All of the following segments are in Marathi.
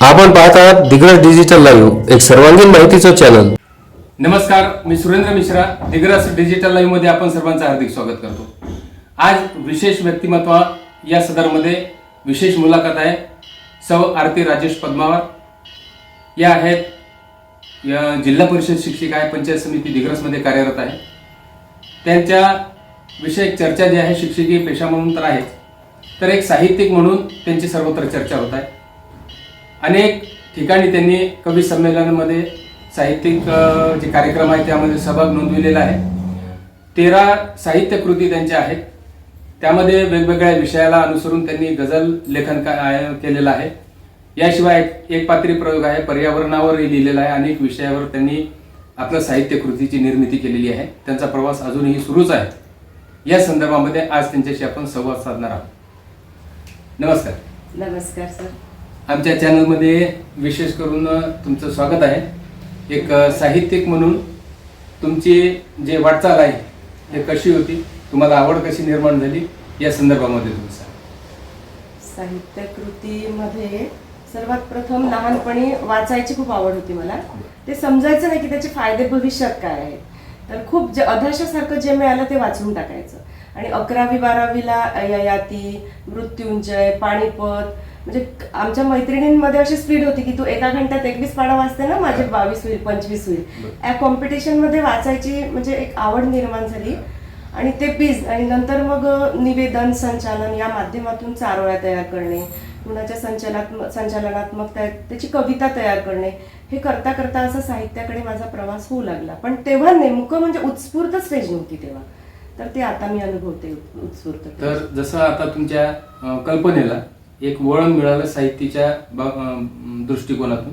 आपण पाहत आहात दिग्रस डिजिटल लाईव्ह एक सर्वांगीण माहितीचं चॅनल नमस्कार मी सुरेंद्र मिश्रा दिग्रस डिजिटल लाईव्हमध्ये आपण सर्वांचं हार्दिक स्वागत करतो. आज विशेष व्यक्तिमत्व या सदरमध्ये विशेष मुलाखत आहे. सौ आरती राजेश पद्मावर या आहेत या जिल्हा परिषद शिक्षिका आहे पंचायत समिती दिग्रसमध्ये कार्यरत आहे. त्यांच्या विषयक चर्चा जी आहे शिक्षकी पेशा म्हणून तर आहेच. तर एक साहित्यिक म्हणून त्यांची सर्वत्र चर्चा होत आहे. अनेक ठिकाणी त्यांनी कवी संमेलनामध्ये साहित्यिक जे कार्यक्रम आहे त्यामध्ये सहभाग नोंदविलेला आहे. तेरा साहित्य कृती त्यांच्या आहेत. त्यामध्ये वेगवेगळ्या विषयाला अनुसरून त्यांनी गझल लेखन केलेलं आहे. याशिवाय एक- एक पात्री प्रयोग आहे पर्यावरणावरही लिहिलेला आहे. अनेक विषयावर त्यांनी आपलं साहित्य कृतीची निर्मिती केलेली आहे. त्यांचा प्रवास अजूनही सुरूच आहे. या संदर्भामध्ये आज त्यांच्याशी आपण संवाद साधणार आहोत. नमस्कार. नमस्कार सर. आमच्या चॅनलमध्ये विशेष करून तुमचं स्वागत आहे. एक साहित्यिक म्हणून तुमची जे वाटचाल आहे ते कशी होती? तुम्हाला आवड कशी निर्माण झाली? या संदर्भामध्ये तुमचा. साहित्य कृतीमध्ये सर्वात प्रथम लहानपणी वाचायची खूप आवड होती मला. ते समजायचं नाही की त्याचे फायदे भविष्यात काय आहेत. तर खूप जे अधाशासारखं जे मिळालं ते वाचून टाकायचं. आणि अकरावी बारावीला ययाती मृत्युंजय पाणीपत म्हणजे आमच्या मैत्रिणींमध्ये अशी स्पीड होती की तू एका घंट्यात एकवीस पानं वाचते ना माझे बावीस होईल पंचवीस होईल. या कॉम्पिटिशनमध्ये वाचायची म्हणजे एक आवड निर्माण झाली. आणि ते बीज आणि नंतर मग निवेदन संचालन या माध्यमातून चारोळ्या तयार करणे कुणाच्या संचलनात्मक संचालनात्मक त्या- त्याची कविता तयार करणे हे करता करता असं साहित्याकडे माझा प्रवास होऊ लागला. पण तेव्हा नेमकं म्हणजे उत्स्फूर्त स्टेज नव्हती तेव्हा. तर ते आता मी अनुभवते उत्स्फूर्त. तर जसं आता तुमच्या कल्पनेला एक वळण मिळालं साहित्याच्या दृष्टिकोनातून.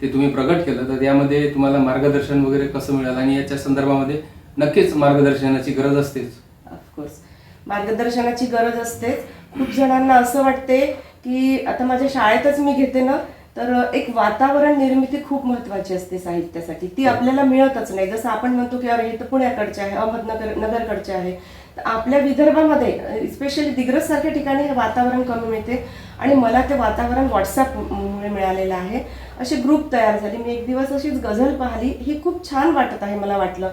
ते तुम्ही प्रगट केलं. तर यामध्ये तुम्हाला मार्गदर्शन वगैरे कसं मिळालं? आणि याच्या संदर्भामध्ये नक्कीच मार्गदर्शनाची गरज असतेच. ऑफकोर्स मार्गदर्शनाची गरज असतेच. खूप जणांना असं वाटते की आता माझ्या शाळेतच मी घेते ना तर एक वातावरण निर्मिती खूप महत्वाची असते साहित्यासाठी. ती आपल्याला मिळतच नाही. जसं आपण म्हणतो की अरे हे तर पुण्याकडचे आहे अहमदनगर नगरकडचे आहे. आपल्या विदर्भामध्ये स्पेशली दिग्रज सारख्या ठिकाणी हे वातावरण कमी मिळते आणि मला ते वातावरण व्हॉट्सअपमुळे मिळालेलं आहे. असे ग्रुप तयार झाले. मी एक दिवस अशीच गझल पाहिली. ही खूप छान वाटत आहे मला वाटलं.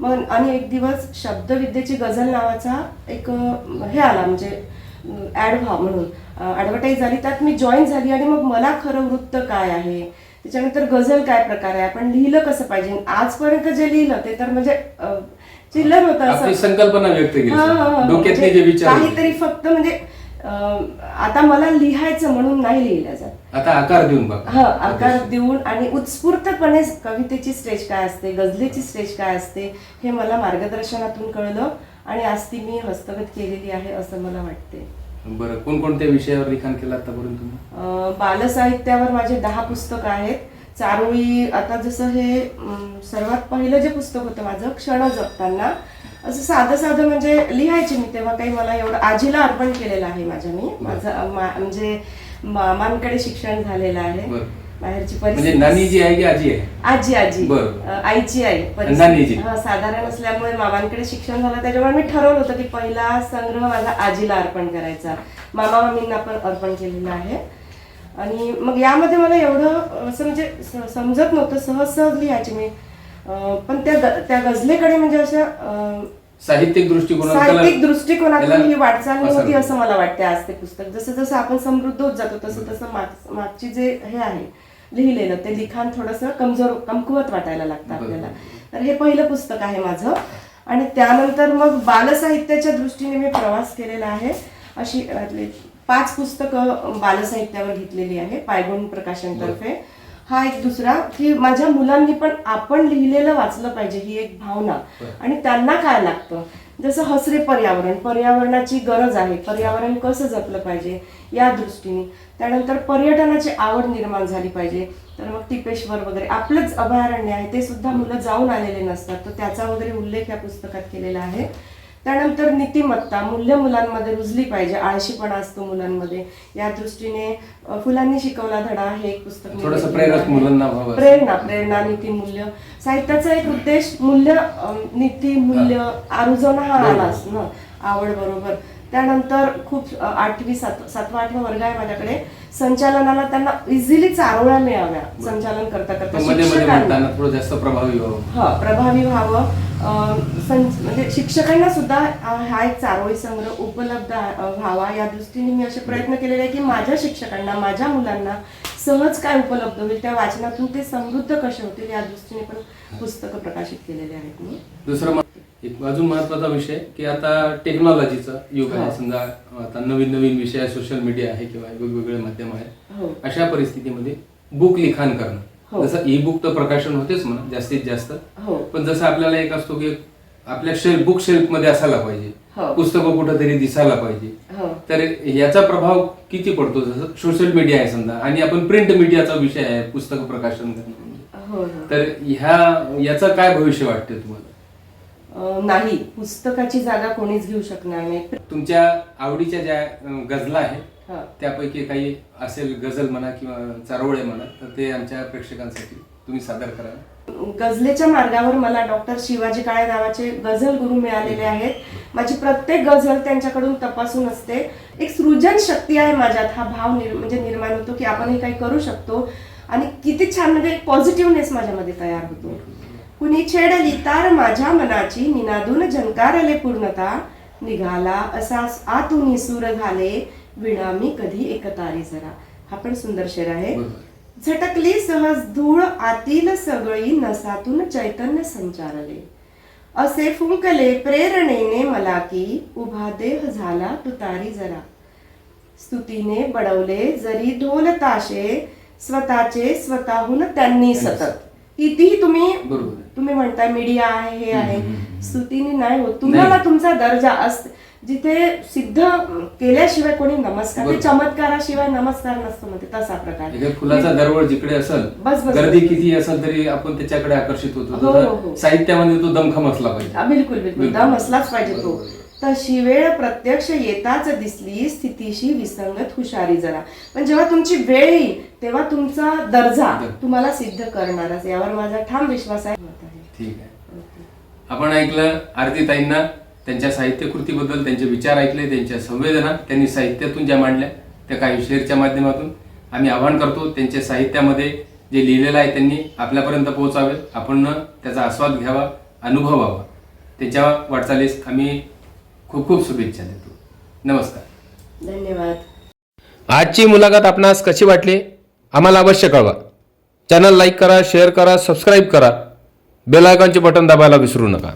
मग आणि एक दिवस शब्दविद्येची गझल नावाचा एक हे आला म्हणजे ॲड व्हा म्हणून. ॲडव्हर्टाईज झाली. त्यात मी जॉईन झाली आणि मग मला खरं वृत्त काय आहे? त्याच्यानंतर गझल काय प्रकार आहे? आपण लिहिलं कसं पाहिजे? आजपर्यंत जे लिहिलं ते तर म्हणजे चिल्लर होतं आपली असं. संकल्पना व्यक्त केली. हा, हा, हा. डोक्यातले म्हणजे जे विचार होते. काहीतरी फक्त म्हणजे अं, आता मला लिहायचं म्हणून नाही लिहिलं जात. आता आकार देऊन हा आकार देऊन आणि उत्स्फूर्तपणे कवितेची स्टेज काय असते गझलेची स्टेज काय असते हे मला मार्गदर्शनातून कळलं आणि आज ती मी हस्तगत केलेली आहे असं मला वाटते. बरं कोणकोणत्या विषयावर लिखाण केलं आतापर्यंत तुम्ही? अं, बालसाहित्यावर माझे दहा पुस्तकं आहेत. चारोळी आता जसं हे सर्वात पहिलं जे पुस्तक होतं माझं क्षण जगताना असं साधं साधं म्हणजे लिहायचे मी तेव्हा काही मला एवढं आजीला अर्पण केलेलं आहे माझ्या मी. माझं म्हणजे मामांकडे शिक्षण झालेलं आहे. बाहेरची म्हणजे परिस्थिती नानी जी आहे की आजी आहे? आजी आजी. आईची आई. हा साधारण असल्यामुळे मामांकडे शिक्षण झालं. त्याच्यामुळे मी ठरवलं होतं की पहिला संग्रह माझा आजीला अर्पण करायचा. मामा मामींना पण अर्पण केलेला आहे. आणि मग यामध्ये मला एवढं असं म्हणजे समजत नव्हतं सहज सहज लिहायचे मी पण त्या त्या गझलेकडे म्हणजे असं अं, साहित्यिक दृष्टिकोनातून साहित्यिक दृष्टिकोनातून ही वाटचाल होतो. असं मला वाटते आज ते पुस्तक. जसं जसं आपण समृद्ध होत जातो तसं तसं माग- मागची जे हे आहे लिहिलेलं ते लिखाण थोडंसं कमजोर कमकुवत वाटायला लागतं आपल्याला. तर हे पहिलं पुस्तक आहे माझं. आणि त्यानंतर मग बालसाहित्याच्या दृष्टीने मी प्रवास केलेला आहे. अशी पाच पुस्तकं बालसाहित्यावर घेतलेली आहे पायगुण प्रकाशनतर्फे. हा एक दुसरा की माझ्या मुलांनी पण आपण लिहिलेलं वाचलं पाहिजे ही एक भावना. आणि त्यांना काय लागतं? जसं हसरे पर्यावरण पर्यावरणाची गरज आहे. पर्यावरण कसं जपलं पाहिजे? या दृष्टीने. त्यानंतर पर्यटनाची आवड निर्माण झाली पाहिजे. तर मग टिपेश्वर वगैरे आपलंच अभयारण्य आहे ते सुद्धा मुलं जाऊन आलेले नसतात. तर त्याचा वगैरे उल्लेख या पुस्तकात केलेला आहे. त्यानंतर नीतिमत्ता मूल्य मुलांमध्ये रुजली पाहिजे आळशीपणा असतो मुलांमध्ये या दृष्टीने फुलांनी शिकवला धडा हे एक पुस्तक. प्रेरणा प्रेरणा नीती मूल्य साहित्याचा एक उद्देश मूल्य नीती मूल्य आरुजवणं हा. आलाच ना आवड बरोबर त्यानंतर खूप आठवी सात सातवा आठवा वर्ग आहे माझ्याकडे. संचालनाला त्यांना इझिली चारोळ्या मिळाव्या संचालन करता करता शिक्षकांना. जास्त प्रभावी व्हावं. हा प्रभावी व्हावं. सं- म्हणजे शिक्षकांना सुद्धा हा एक चारोळी संग्रह उपलब्ध व्हावा. या दृष्टीने मी असे प्रयत्न केलेले आहे की माझ्या शिक्षकांना माझ्या मुलांना सहज काय उपलब्ध होईल त्या वाचनातून ते समृद्ध कसे होतील या दृष्टीने पण पुस्तकं प्रकाशित केलेले आहेत मी. दुसरं एक अजून महत्त्वाचा विषय की आता टेक्नॉलॉजीचं युग आहे. हो. समजा आता नवीन नवीन विषय सोशल मीडिया आहे किंवा वेगवेगळे माध्यम आहे हो. अशा परिस्थितीमध्ये बुक लिखाण करणं. हो. जसं ई बुक तर प्रकाशन होतेच म्हणा जास्तीत जास्त. पण जसं आपल्याला एक असतो की आपल्या शेल्फ बुक शेल्फमध्ये असायला पाहिजे. पुस्तकं कुठंतरी दिसायला पाहिजे. तर याचा प्रभाव किती पडतो? जसं सोशल मीडिया आहे समजा. आणि आपण प्रिंट मीडियाचा विषय आहे पुस्तक प्रकाशन करणं म्हणजे. तर ह्या याचं काय भविष्य वाटते तुम्हाला? नाही. पुस्तकाची जागा कोणीच घेऊ शकणार नाही. तुमच्या आवडीच्या ज्या गझला आहेत. त्यापैकी काही असेल गझल म्हणा किंवा चारोळे म्हणा तर ते आमच्या प्रेक्षकांसाठी तुम्ही सादर करा. गझलेच्या मार्गावर मला डॉक्टर शिवाजी काळे नावाचे गझल गुरु मिळालेले आहेत. माझी प्रत्येक गझल त्यांच्याकडून तपासून असते. एक सृजन शक्ती आहे माझ्यात. हा भाव निर म्हणजे निर्माण होतो की आपण हे काही करू शकतो. आणि किती छान म्हणजे पॉझिटिव्हनेस माझ्यामध्ये तयार होतो. कुणी छेडली तार माझ्या मनाची निनादून झंकारले पूर्णता. निघाला असा आतून सूर झाले विणा मी कधी एकतारी जरा. हा पण सुंदर शेर आहे. झटकली सहज धूळ आतील सगळी नसातून चैतन्य संचारले. असे फुंकले प्रेरणेने मला की उभा देह झाला तुतारी जरा. स्तुतीने बडवले जरी ढोल ताशे स्वतःचे स्वतःहून त्यांनी सतत. कितीही तुम्ही. तुम्ही म्हणताय मीडिया आहे हे आहे. स्तुतीने नाही होत. तुम्हाला तुमचा दर्जा असत जिथे सिद्ध केल्याशिवाय कोणी नमस्कार ते. चमत्काराशिवाय नमस्कार नसतो म्हणते तसा प्रकार. फुलाचा दरवळ जिकडे असेल बस, बस, गर्दी. किती असेल तरी आपण त्याच्याकडे आकर्षित होतो. हो, हो, हो. साहित्यामध्ये तो दमखम असला पाहिजे. बिलकुल बिलकुल. दम असलाच पाहिजे तो. तशी वेळ प्रत्यक्ष येताच दिसली स्थितीशी विसंगत हुशारी जरा. पण जेव्हा तुमची वेळ येईल तेव्हा तुमचा दर्जा दर- तुम्हाला सिद्ध करणारच. यावर माझा ठाम विश्वास आहे. ठीक आहे. आपण ऐकलं आरतीताईंना त्यांच्या साहित्य कृतीबद्दल त्यांचे विचार ऐकले त्यांच्या संवेदना त्यांनी साहित्यातून ज्या मांडल्या त्या काही शेअरच्या माध्यमातून. आम्ही आवाहन करतो त्यांच्या साहित्यामध्ये जे लिहिलेलं आहे त्यांनी आपल्यापर्यंत पोहोचावे. आपण त्याचा आस्वाद घ्यावा अनुभवावा त्याच्या वाटचालीस आम्ही खूप खूप शुभेच्छा देतो. नमस्कार. धन्यवाद. आजची मुलाखत आपणास कशी वाटली? आम्हाला अवश्य कळवा. चॅनल लाईक करा शेअर करा सबस्क्राईब करा. बेल आयकॉनचे बटन दाबायला विसरू नका.